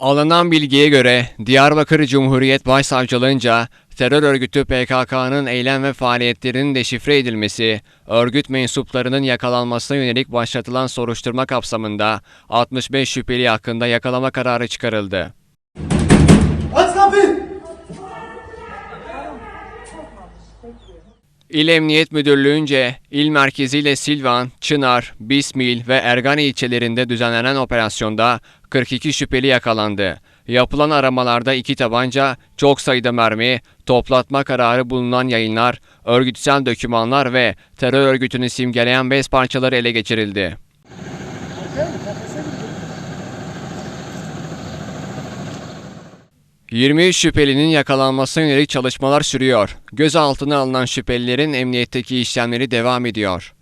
Alınan bilgiye göre Diyarbakır Cumhuriyet Başsavcılığınca terör örgütü PKK'nın eylem ve faaliyetlerinin deşifre edilmesi, örgüt mensuplarının yakalanmasına yönelik başlatılan soruşturma kapsamında 65 şüpheli hakkında yakalama kararı çıkarıldı. Aç kapıyı! İl Emniyet Müdürlüğü'nce il merkeziyle Silvan, Çınar, Bismil ve Ergani ilçelerinde düzenlenen operasyonda 42 şüpheli yakalandı. Yapılan aramalarda iki tabanca, çok sayıda mermi, toplatma kararı bulunan yayınlar, örgütsel dokümanlar ve terör örgütünü simgeleyen bez parçaları ele geçirildi. 23 şüphelinin yakalanmasına yönelik çalışmalar sürüyor. Gözaltına alınan şüphelilerin emniyetteki işlemleri devam ediyor.